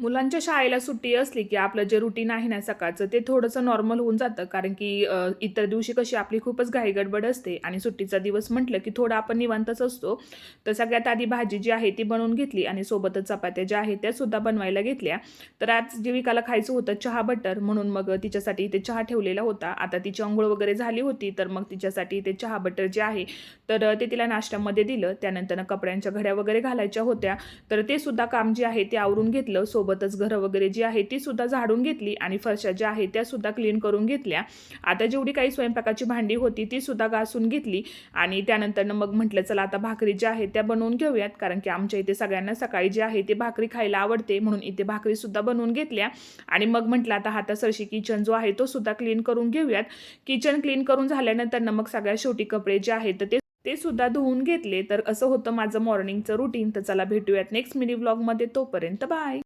मुलांच्या शाळेला सुट्टी असली की आपलं जे रुटीन आहे ना सकाळचं ते थोडंसं नॉर्मल होऊन जातं. कारण की इतर दिवशी कशी आपली खूपच घाई गडबड असते. आणि सुट्टीचा दिवस म्हटलं की थोडं आपण निवांतच असतो. तर सगळ्यात आधी भाजी जी आहे ती बनवून घेतली आणि सोबतच चपात्या ज्या आहेत त्या सुद्धा बनवायला घेतल्या. तर आज जीविकाला खायचं होतं चहा बटर म्हणून मग तिच्यासाठी इथे चहा ठेवलेला होता. आता तिची अंघोळ वगैरे झाली होती तर मग तिच्यासाठी इथे चहा बटर जे आहे तर ते तिला नाश्त्यामध्ये दिलं. त्यानंतर कपड्यांच्या घड्या वगैरे घालायच्या होत्या. तर ते सुद्धा काम जे आहे ते आवरून घेतलं. सोबत सोबतच घरं वगैरे जी आहे ती सुद्धा झाडून घेतली आणि फरशा ज्या आहेत त्या सुद्धा क्लीन करून घेतल्या. आता जेवढी काही स्वयंपाकाची भांडी होती ती सुद्धा घासून घेतली आणि त्यानंतर मग म्हटलं चला आता भाकरी ज्या आहेत त्या बनवून घेऊयात कारण की आमच्या इथे सगळ्यांना सकाळी जे आहे ते भाकरी खायला आवडते म्हणून इथे भाकरी सुद्धा बनवून घेतल्या. आणि मग म्हटलं आता हातासरशी किचन जो आहे तो सुद्धा क्लीन करून घेऊयात. किचन क्लीन करून झाल्यानंतर ना मग सगळ्या शेवटी कपडे जे आहेत ते ते सुद्धा धुवून घेतले. तर असं होतं माझं मॉर्निंगचं रुटीन तर चला भेटूयात नेक्स्ट मिनी व्लॉगमध्ये तोपर्यंत बाय